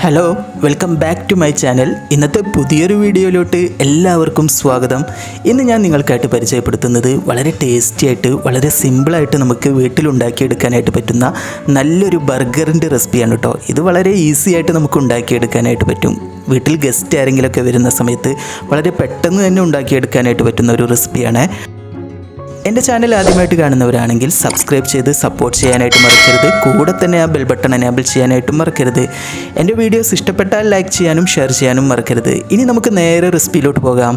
Hello welcome back to my channel. ഇന്നത്തെ പുതിയൊരു വീഡിയോയിലോട്ട് എല്ലാവർക്കും സ്വാഗതം. ഇന്ന് ഞാൻ നിങ്ങൾക്കായിട്ട് പരിചയപ്പെടുത്തുന്നത് വളരെ ടേസ്റ്റി ആയിട്ട് വളരെ സിമ്പിളായിട്ട് നമുക്ക് വീട്ടിലുണ്ടാക്കിയെടുക്കാനായിട്ട് പറ്റുന്ന നല്ലൊരു ബർഗറിന്റെ റെസിപ്പിയാണ് കേട്ടോ ഇത് വളരെ ഈസി ആയിട്ട് നമുക്ക് ഉണ്ടാക്കിയെടുക്കാനായിട്ട് പറ്റും. വീട്ടിൽ ഗസ്റ്റ് ആരെങ്കിലുമൊക്കെ വരുന്ന സമയത്ത് വളരെ പെട്ടെന്ന് തന്നെ ഉണ്ടാക്കിയെടുക്കാനായിട്ട് പറ്റുന്ന ഒരു റെസിപ്പിയാണ് എന്റെ ചാനൽ ആദ്യമായിട്ട് കാണുന്നവരാണെങ്കിൽ സബ്സ്ക്രൈബ് ചെയ്ത് സപ്പോർട്ട് ചെയ്യാനായിട്ട് മറക്കരുത്. കൂടെ തന്നെ ആ ബെൽ ബട്ടൺ എനേബിൾ ചെയ്യാനായിട്ടും മറക്കരുത്. എന്റെ വീഡിയോസ് ഇഷ്ടപ്പെട്ടാൽ ലൈക്ക് ചെയ്യാനും ഷെയർ ചെയ്യാനും മറക്കരുത്. ഇനി നമുക്ക് നേരെ റെസിപ്പിയിലോട്ട് പോകാം.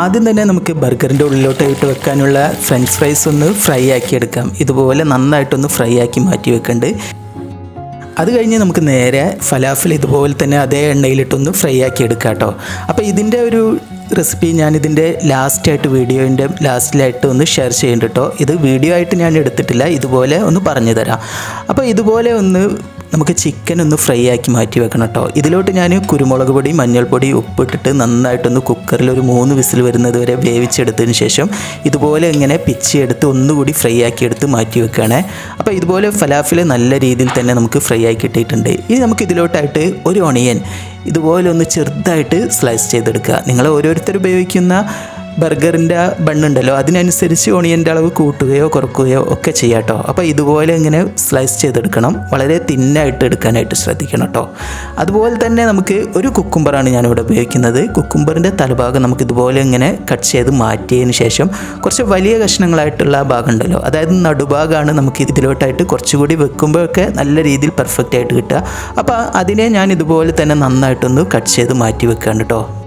ആദ്യം തന്നെ നമുക്ക് ബർഗറിന്റെ ഉള്ളിലോട്ട് ഇട്ട് വെക്കാനുള്ള ഫ്രഞ്ച് ഫ്രൈസ് ഒന്ന് ഫ്രൈ ആക്കി എടുക്കാം. ഇതുപോലെ നന്നായിട്ടൊന്ന് ഫ്രൈ ആക്കി മാറ്റി വെക്കുന്നുണ്ട് അത് കഴിഞ്ഞ് നമുക്ക് നേരെ ഫലാഫിൽ ഇതുപോലെ തന്നെ അതേ എണ്ണയിലിട്ടൊന്ന് ഫ്രൈ ആക്കി എടുക്കാം കേട്ടോ. അപ്പോൾ ഇതിന്റെ ഒരു റെസിപ്പി ഞാനിതിന്റെ ലാസ്റ്റായിട്ട് വീഡിയോന്റെ ലാസ്റ്റിലായിട്ട് ഒന്ന് ഷെയർ ചെയ്യുന്നുണ്ട് കേട്ടോ. ഇത് വീഡിയോ ആയിട്ട് ഞാൻ എടുത്തിട്ടില്ല ഇതുപോലെ ഒന്ന് പറഞ്ഞു തരാം. അപ്പോൾ ഇതുപോലെ ഒന്ന് നമുക്ക് ചിക്കൻ ഒന്ന് ഫ്രൈ ആക്കി മാറ്റി വെക്കണം കേട്ടോ ഇതിലോട്ട് ഞാൻ കുരുമുളക് പൊടി മഞ്ഞൾപ്പൊടി ഉപ്പിട്ടിട്ട് നന്നായിട്ടൊന്ന് കുക്കറിൽ ഒരു മൂന്ന് വിസിൽ വരുന്നത് വരെ വേവിച്ചെടുത്തതിന് ശേഷം ഇതുപോലെ ഇങ്ങനെ പിച്ചിയെടുത്ത് ഒന്നുകൂടി ഫ്രൈ ആക്കി എടുത്ത് മാറ്റി വെക്കുകയാണേ. അപ്പോൾ ഇതുപോലെ ഫലാഫിൽ നല്ല രീതിയിൽ തന്നെ നമുക്ക് ഫ്രൈ ആക്കി കിട്ടിയിട്ടുണ്ട്. ഇനി നമുക്ക് ഇതിലോട്ടായിട്ട് ഒരു ഒണിയൻ ഇതുപോലെ ഒന്ന് ചെറുതായിട്ട് സ്ലൈസ് ചെയ്തെടുക്കുക. നിങ്ങൾ ഓരോരുത്തർ ഉപയോഗിക്കുന്ന ബർഗറിന്റെ ആ ബണ്ണുണ്ടല്ലോ അതിനനുസരിച്ച് ഓണിയന്റെ അളവ് കൂട്ടുകയോ കുറക്കുകയോ ഒക്കെ ചെയ്യാം കേട്ടോ അപ്പോൾ ഇതുപോലെ ഇങ്ങനെ സ്ലൈസ് ചെയ്തെടുക്കണം. വളരെ തിന്നായിട്ട് എടുക്കാനായിട്ട് ശ്രദ്ധിക്കണം കേട്ടോ. അതുപോലെ തന്നെ നമുക്ക് ഒരു കുക്കുംബറാണ് ഞാനിവിടെ ഉപയോഗിക്കുന്നത്. കുക്കുംബറിന്റെ തലഭാഗം നമുക്ക് ഇതുപോലെ ഇങ്ങനെ കട്ട് ചെയ്ത് മാറ്റിയതിന് ശേഷം കുറച്ച് വലിയ കഷ്ണങ്ങളായിട്ടുള്ള ആ ഭാഗം ഉണ്ടല്ലോ അതായത് നടുഭാഗമാണ് നമുക്ക് ഇതിലോട്ടായിട്ട് കുറച്ചുകൂടി വെക്കുമ്പോഴൊക്കെ നല്ല രീതിയിൽ പെർഫെക്റ്റ് ആയിട്ട് കിട്ടുക. അപ്പോൾ അതിനെ ഞാൻ ഇതുപോലെ തന്നെ നന്നായിട്ടൊന്ന് കട്ട് ചെയ്ത് മാറ്റി വെക്കുകയാണ് കേട്ടോ.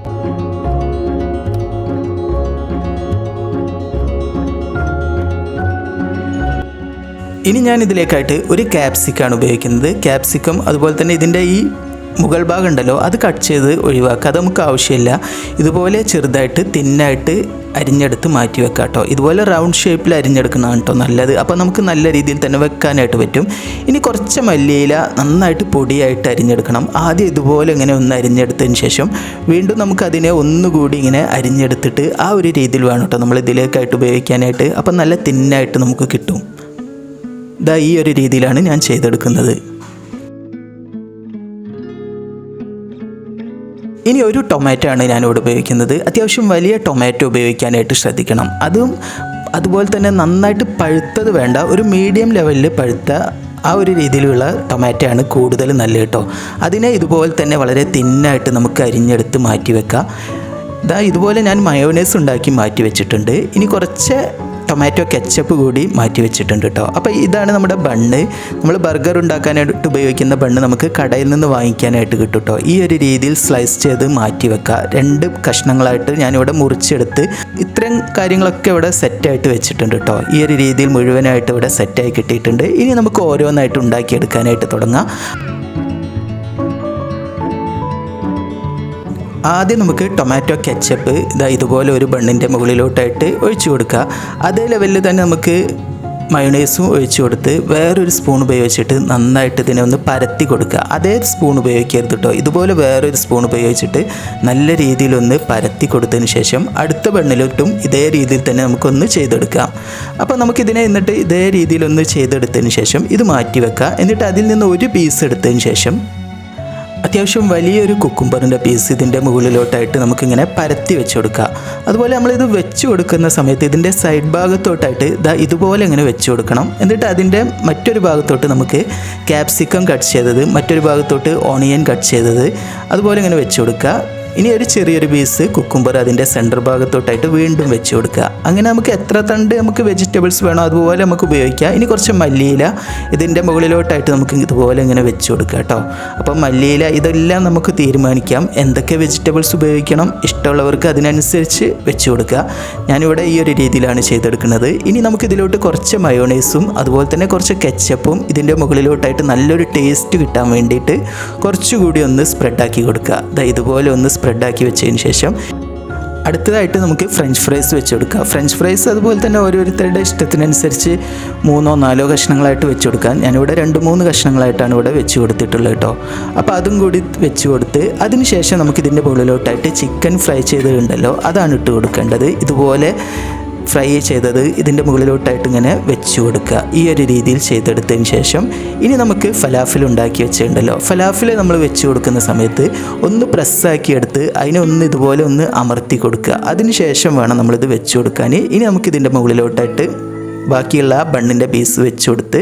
ഇനി ഞാൻ ഇതിലേക്കായിട്ട് ഒരു ക്യാപ്സിക്കാണ് ഉപയോഗിക്കുന്നത്. ക്യാപ്സിക്കം അതുപോലെ തന്നെ ഇതിന്റെ ഈ മുകൾ ഭാഗം ഉണ്ടല്ലോ അത് കട്ട് ചെയ്ത് ഒഴിവാക്കുക. അത് നമുക്ക് ആവശ്യമില്ല. ഇതുപോലെ ചെറുതായിട്ട് തിന്നായിട്ട് അരിഞ്ഞെടുത്ത് മാറ്റി വെക്കാം കേട്ടോ. ഇതുപോലെ റൗണ്ട് ഷേപ്പിൽ അരിഞ്ഞെടുക്കുന്നതാണ് കേട്ടോ നല്ലത്. അപ്പോൾ നമുക്ക് നല്ല രീതിയിൽ തന്നെ വെക്കാനായിട്ട് പറ്റും. ഇനി കുറച്ച് മല്ലിയില നന്നായിട്ട് പൊടിയായിട്ട് അരിഞ്ഞെടുക്കണം. ആദ്യം ഇതുപോലെ ഇങ്ങനെ ഒന്ന് അരിഞ്ഞെടുത്തതിന് ശേഷം വീണ്ടും നമുക്ക് അതിനെ ഒന്നുകൂടി ഇങ്ങനെ അരിഞ്ഞെടുത്തിട്ട് ആ ഒരു രീതിയിൽ വേണം കേട്ടോ നമ്മൾ ഇതിലേക്കായിട്ട് ഉപയോഗിക്കാനായിട്ട്. അപ്പോൾ നല്ല തിന്നായിട്ട് നമുക്ക് കിട്ടും. ഇതാ ഈ ഒരു രീതിയിലാണ് ഞാൻ ചെയ്തെടുക്കുന്നത്. ഇനി ഒരു ടൊമാറ്റോ ആണ് ഞാനിവിടെ ഉപയോഗിക്കുന്നത്. അത്യാവശ്യം വലിയ ടൊമാറ്റോ ഉപയോഗിക്കാനായിട്ട് ശ്രദ്ധിക്കണം. അതും അതുപോലെ തന്നെ നന്നായിട്ട് പഴുത്തത് വേണ്ട ഒരു മീഡിയം ലെവലിൽ പഴുത്ത ആ ഒരു രീതിയിലുള്ള ടൊമാറ്റോ ആണ് കൂടുതൽ നല്ല കേട്ടോ. അതിനെ ഇതുപോലെ തന്നെ വളരെ തിന്നായിട്ട് നമുക്ക് അരിഞ്ഞെടുത്ത് മാറ്റി വെക്കാം ഇതാ ഇതുപോലെ ഞാൻ മയോനൈസ് ഉണ്ടാക്കി മാറ്റി വെച്ചിട്ടുണ്ട് ഇനി കുറച്ച് ടൊമാറ്റോ കെച്ചപ്പ് കൂടി മാറ്റി വെച്ചിട്ടുണ്ട് കേട്ടോ അപ്പോൾ ഇതാണ് നമ്മുടെ ബണ്ണ്. നമ്മൾ ബർഗർ ഉണ്ടാക്കാനായിട്ട് ഉപയോഗിക്കുന്ന ബണ്ണ് നമുക്ക് കടയിൽ നിന്ന് വാങ്ങിക്കാനായിട്ട് കിട്ടും കേട്ടോ ഈ ഒരു രീതിയിൽ സ്ലൈസ് ചെയ്ത് മാറ്റി വെക്കുക രണ്ട് കഷ്ണങ്ങളായിട്ട് ഞാനിവിടെ മുറിച്ചെടുത്ത് ഇത്രയും കാര്യങ്ങളൊക്കെ ഇവിടെ സെറ്റായിട്ട് വെച്ചിട്ടുണ്ട് കേട്ടോ ഈ ഒരു രീതിയിൽ മുഴുവനായിട്ട് ഇവിടെ സെറ്റായി കിട്ടിയിട്ടുണ്ട്. ഇനി നമുക്ക് ഓരോന്നായിട്ട് ഉണ്ടാക്കിയെടുക്കാനായിട്ട് തുടങ്ങാം. ആദ്യം നമുക്ക് ടൊമാറ്റോ കെച്ചപ്പ് ഇതാ ഇതുപോലെ ഒരു ബണ്ണിന്റെ മുകളിലോട്ടായിട്ട് ഒഴിച്ചു കൊടുക്കുക. അതേ ലെവലിൽ തന്നെ നമുക്ക് മയോണൈസും ഒഴിച്ചു കൊടുത്ത് വേറൊരു സ്പൂൺ ഉപയോഗിച്ചിട്ട് നന്നായിട്ട് ഇതിനെ ഒന്ന് പരത്തി കൊടുക്കുക. അതേ സ്പൂൺ ഉപയോഗിക്കരുത് കേട്ടോ ഇതുപോലെ വേറൊരു സ്പൂൺ ഉപയോഗിച്ചിട്ട് നല്ല രീതിയിലൊന്ന് പരത്തി കൊടുത്തതിന് ശേഷം അടുത്ത ബണ്ണിലോട്ടും ഇതേ രീതിയിൽ തന്നെ നമുക്കൊന്ന് ചെയ്തെടുക്കാം അപ്പോൾ നമുക്കിതിനെ എന്നിട്ട് ഇതേ രീതിയിലൊന്ന് ചെയ്തെടുത്തതിന് ശേഷം ഇത് മാറ്റി വെക്കുക. എന്നിട്ട് അതിൽ നിന്ന് ഒരു പീസ് എടുത്തതിന് ശേഷം അത്യാവശ്യം വലിയൊരു കുക്കുംബറിന്റെ പീസ് ഇതിന്റെ മുകളിലോട്ടായിട്ട് നമുക്കിങ്ങനെ പരത്തി വെച്ച് കൊടുക്കുക അതുപോലെ നമ്മളിത് വെച്ച് കൊടുക്കുന്ന സമയത്ത് ഇതിന്റെ സൈഡ് ഭാഗത്തോട്ടായിട്ട് ഇതാ ഇതുപോലെ ഇങ്ങനെ വെച്ച് കൊടുക്കണം. എന്നിട്ട് അതിന്റെ മറ്റൊരു ഭാഗത്തോട്ട് നമുക്ക് ക്യാപ്സിക്കം കട്ട് ചെയ്തത് മറ്റൊരു ഭാഗത്തോട്ട് ഓണിയൻ കട്ട് ചെയ്തത് അതുപോലെ ഇങ്ങനെ വെച്ച് കൊടുക്കുക. ഇനി ഒരു ചെറിയൊരു പീസ് കുക്കുംബർ അതിന്റെ സെന്റർ ഭാഗത്തോട്ടായിട്ട് വീണ്ടും വെച്ച് കൊടുക്കുക. അങ്ങനെ നമുക്ക് എത്ര തണ്ട് നമുക്ക് വെജിറ്റബിൾസ് വേണോ അതുപോലെ നമുക്ക് ഉപയോഗിക്കാം. ഇനി കുറച്ച് മല്ലിയില ഇതിന്റെ മുകളിലോട്ടായിട്ട് നമുക്ക് ഇതുപോലെ ഇങ്ങനെ വെച്ച് കൊടുക്കുക കേട്ടോ. അപ്പം മല്ലിയില ഇതെല്ലാം നമുക്ക് തീരുമാനിക്കാം. എന്തൊക്കെ വെജിറ്റബിൾസ് ഉപയോഗിക്കണം ഇഷ്ടമുള്ളവർക്ക് അതിനനുസരിച്ച് വെച്ച് കൊടുക്കുക. ഞാനിവിടെ ഈ ഒരു രീതിയിലാണ് ചെയ്തെടുക്കുന്നത്. ഇനി നമുക്ക് ഇതിലോട്ട് കുറച്ച് മയോണൈസും അതുപോലെ തന്നെ കുറച്ച് കെച്ചപ്പും ഇതിന്റെ മുകളിലോട്ടായിട്ട് നല്ലൊരു ടേസ്റ്റ് കിട്ടാൻ വേണ്ടിയിട്ട് കുറച്ചുകൂടി ഒന്ന് സ്പ്രെഡാക്കി കൊടുക്കുക. ഇതുപോലെ ഒന്ന് സ്പ്രെഡാക്കി വെച്ചതിന് ശേഷം അടുത്തതായിട്ട് നമുക്ക് ഫ്രഞ്ച് ഫ്രൈസ് വെച്ച് കൊടുക്കുക ഫ്രഞ്ച് ഫ്രൈസ് അതുപോലെ തന്നെ ഓരോരുത്തരുടെ ഇഷ്ടത്തിനനുസരിച്ച് മൂന്നോ നാലോ കഷ്ണങ്ങളായിട്ട് വെച്ച് കൊടുക്കാൻ ഞാനിവിടെ രണ്ട് മൂന്ന് കഷ്ണങ്ങളായിട്ടാണ് ഇവിടെ വെച്ച് കൊടുത്തിട്ടുള്ളത് കേട്ടോ. അപ്പോൾ അതും കൂടി വെച്ച് കൊടുത്ത് അതിനുശേഷം ശേഷം നമുക്കിതിന്റെ മുകളിലോട്ടായിട്ട് ചിക്കൻ ഫ്രൈ ചെയ്തിട്ടുണ്ടല്ലോ അതാണ് ഇട്ട് കൊടുക്കേണ്ടത്. ഇതുപോലെ ഫ്രൈ ചെയ്തത് ഇതിന്റെ മുകളിലോട്ടായിട്ട് ഇങ്ങനെ വെച്ച് കൊടുക്കുക. ഈ ഒരു രീതിയിൽ ചെയ്തെടുത്തതിന് ശേഷം ഇനി നമുക്ക് ഫലാഫിൽ ഉണ്ടാക്കി വെച്ചിട്ടുണ്ടല്ലോ. ഫലാഫിൽ നമ്മൾ വെച്ച് കൊടുക്കുന്ന സമയത്ത് ഒന്ന് പ്രസ്സാക്കി എടുത്ത് അതിനെ ഒന്ന് ഇതുപോലെ ഒന്ന് അമർത്തി കൊടുക്കുക. അതിന് ശേഷം വേണം നമ്മളിത് വെച്ച് കൊടുക്കാൻ. ഇനി നമുക്ക് ഇതിന്റെ മുകളിലോട്ടായിട്ട് ബാക്കിയുള്ള ബണ്ണിന്റെ പീസ് വെച്ച് കൊടുത്ത്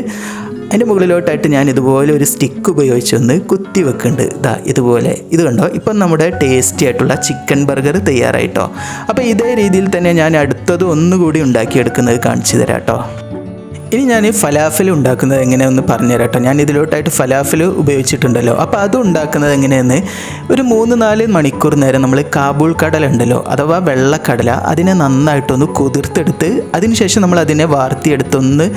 അതിന്റെ മുകളിലോട്ടായിട്ട് ഞാൻ ഇതുപോലെ ഒരു സ്റ്റിക്ക് ഉപയോഗിച്ചൊന്ന് കുത്തി വെക്കുന്നുണ്ട്. ഇതാ ഇതുപോലെ. ഇത് കണ്ടോ? ഇപ്പം നമ്മുടെ ടേസ്റ്റി ആയിട്ടുള്ള ചിക്കൻ ബർഗർ തയ്യാറായിട്ടോ? അപ്പോൾ ഇതേ രീതിയിൽ തന്നെ ഞാൻ അടുത്തത് ഒന്നുകൂടി ഉണ്ടാക്കിയെടുക്കുന്നത് കാണിച്ചു തരാം കേട്ടോ. ഇനി ഞാൻ ഫലാഫിൽ ഉണ്ടാക്കുന്നത് എങ്ങനെയെന്ന് പറഞ്ഞു കേട്ടോ ഞാൻ ഇതിലോട്ടായിട്ട് ഫലാഫിൽ ഉപയോഗിച്ചിട്ടുണ്ടല്ലോ. അപ്പോൾ അത് ഉണ്ടാക്കുന്നത് എങ്ങനെയെന്ന് ഒരു മൂന്ന് നാല് മണിക്കൂർ നേരം നമ്മൾ കാബൂൾ കടല ഉണ്ടല്ലോ അഥവാ വെള്ളക്കടല അതിനെ നന്നായിട്ടൊന്ന് കുതിർത്തെടുത്ത് അതിനുശേഷം നമ്മൾ അതിനെ വാർത്തിയെടുത്തൊന്ന്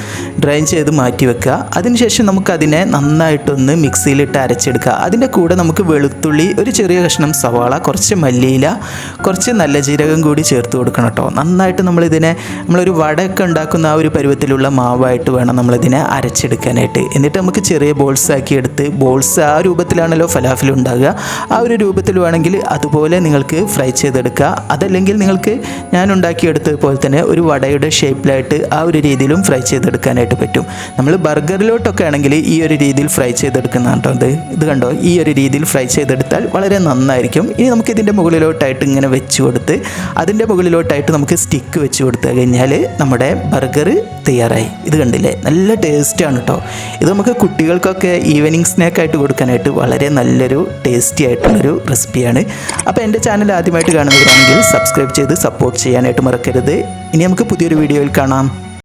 ഡ്രൈൻ ചെയ്ത് മാറ്റി വെക്കുക. അതിനുശേഷം നമുക്കതിനെ നന്നായിട്ടൊന്ന് മിക്സിയിലിട്ട് അരച്ചെടുക്കുക. അതിന്റെ കൂടെ നമുക്ക് വെളുത്തുള്ളി ഒരു ചെറിയ കഷ്ണം സവാള കുറച്ച് മല്ലിയില കുറച്ച് നല്ല ജീരകം കൂടി ചേർത്ത് കൊടുക്കണം കേട്ടോ. നന്നായിട്ട് നമ്മളിതിനെ നമ്മളൊരു വടയൊക്കെ ഉണ്ടാക്കുന്ന ആ ഒരു പരുവത്തിലുള്ള മാവായിട്ട് വേണം നമ്മളിതിനെ അരച്ചെടുക്കാനായിട്ട്. എന്നിട്ട് നമുക്ക് ചെറിയ ബോൾസ് ആക്കി എടുത്ത് ബോൾസ് ആ രൂപത്തിലാണല്ലോ ഫലാഫിൽ ഉണ്ടാകുക. ആ ഒരു രൂപത്തിൽ വേണമെങ്കിൽ അതുപോലെ നിങ്ങൾക്ക് ഫ്രൈ ചെയ്തെടുക്കുക അതല്ലെങ്കിൽ നിങ്ങൾക്ക് ഞാൻ ഉണ്ടാക്കിയെടുത്തത് പോലെ തന്നെ ഒരു വടയുടെ ഷേപ്പിലായിട്ട് ആ ഒരു രീതിയിലും ഫ്രൈ ചെയ്തെടുക്കാനായിട്ട് പറ്റും. നമ്മൾ ബർഗറിലോട്ടൊക്കെ ആണെങ്കിൽ ഈ ഒരു രീതിയിൽ ഫ്രൈ ചെയ്തെടുക്കുന്നതാണ് കേട്ടോ ഇത് ഇത് കണ്ടോ? ഈ ഒരു രീതിയിൽ ഫ്രൈ ചെയ്തെടുത്താൽ വളരെ നന്നായിരിക്കും. ഇനി നമുക്ക് ഇതിന്റെ മുകളിലോട്ടായിട്ട് ഇങ്ങനെ വെച്ച് കൊടുത്ത് അതിന്റെ മുകളിലോട്ടായിട്ട് നമുക്ക് സ്റ്റിക്ക് വെച്ച് കൊടുത്തു കഴിഞ്ഞാൽ നമ്മുടെ ബർഗർ തയ്യാറായി. ഇത് കണ്ടില്ലേ? നല്ല ടേസ്റ്റാണ് കേട്ടോ ഇത് നമുക്ക് കുട്ടികൾക്കൊക്കെ ഈവനിങ് സ്നാക്കായിട്ട് കൊടുക്കാനായിട്ട് വളരെ നല്ലൊരു ടേസ്റ്റി ആയിട്ടുള്ളൊരു റെസിപ്പിയാണ് അപ്പോൾ എന്റെ ചാനൽ ആദ്യമായിട്ട് കാണുന്നവരാണെങ്കിൽ സബ്സ്ക്രൈബ് ചെയ്ത് സപ്പോർട്ട് ചെയ്യാനായിട്ട് മറക്കരുത്. ഇനി നമുക്ക് പുതിയൊരു വീഡിയോയിൽ കാണാം.